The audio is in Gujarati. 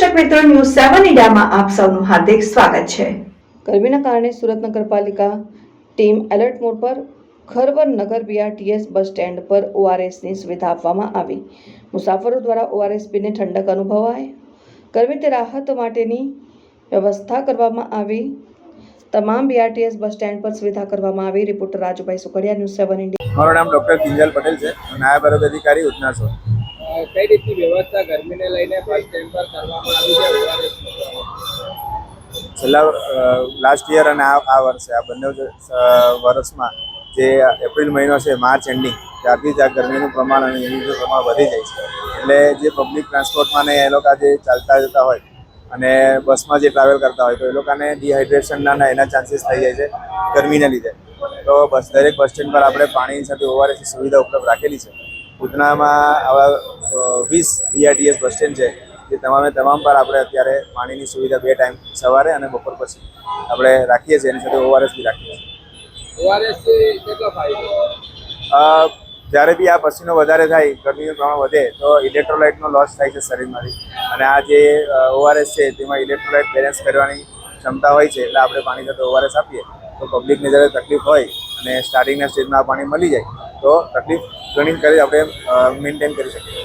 મિત્રો ન્યૂઝ સેવન ઇન્ડિયામાં આપ સૌનું હાર્દિક સ્વાગત છે. ગરમીના કારણે સુરત નગરપાલિકા ટીમ એલર્ટ મોડ પર ખરવર નગર બીઆરટીએસ બસ સ્ટેન્ડ પર ઓઆરએસની સુવિધા આપવામાં આવી. મુસાફરો દ્વારા ઓઆરએસ પીને ઠંડક અનુભવાય. ગરમીથી રાહત માટેની વ્યવસ્થા કરવામાં આવી. તમામ બીઆરટીએસ બસ સ્ટેન્ડ પર સુવિધા કરવામાં આવી. Reporter Rajubhai Sukhadiya news seven India મારું નામ ડોક્ટર કિંજલ પટેલ છે. નાયબ આરોગ્ય અધિકારી ઉધના છું. કઈ રીતની વ્યવસ્થા ગરમીને લઈને બસ સ્ટેન્ડ પર કરવામાં આવી છે છેલ્લા લાસ્ટ યર અને આ આ વર્ષે, આ બંને વર્ષમાં જે એપ્રિલ મહિનો છે, માર્ચ એન્ડિંગ ત્યારથી જ આ ગરમીનું પ્રમાણ અને હ્યુમિડિટીનું પ્રમાણ વધી જાય છે. એટલે જે પબ્લિક ટ્રાન્સપોર્ટમાં ને એ લોકો જે ચાલતા જતા હોય અને બસમાં જે ટ્રાવેલ કરતા હોય, તો એ લોકોને ડિહાઇડ્રેશનના એના ચાન્સીસ થઈ જાય છે, ગરમીને લીધે. તો બસ, દરેક બસ સ્ટેન્ડ પર આપણે પાણીની સાથે ઓવારેસની સુવિધા ઉપલબ્ધ રાખેલી છે. ઉધનામાં આવા વીસ બીઆરટીએસ બસ સ્ટેન્ડ છે જે તમામે તમામ પર આપણે અત્યારે પાણીની સુવિધા બે ટાઈમ સવારે અને બપોર પછી આપણે રાખીએ છીએ એની સાથે ઓઆરએસ બી રાખીએ છીએ. કેટલો ફાયદો જ્યારે બી આ પસીનો વધારે થાય ગરમીનું પ્રમાણ વધે તો ઇલેક્ટ્રોલાઇટનો લોસ થાય છે શરીરમાંથી. અને આ જે ઓઆરએસ છે તેમાં ઇલેક્ટ્રોલાઇટ બેલેન્સ કરવાની ક્ષમતા હોય છે એટલે આપણે પાણી સાથે ઓઆરએસ આપીએ તો પબ્લિકને જ્યારે તકલીફ હોય અને સ્ટાર્ટિંગના સ્ટેજમાં આ પાણી મળી જાય તો તકલીફ ઘણી કરી આપણે મેન્ટેન કરી શકીએ.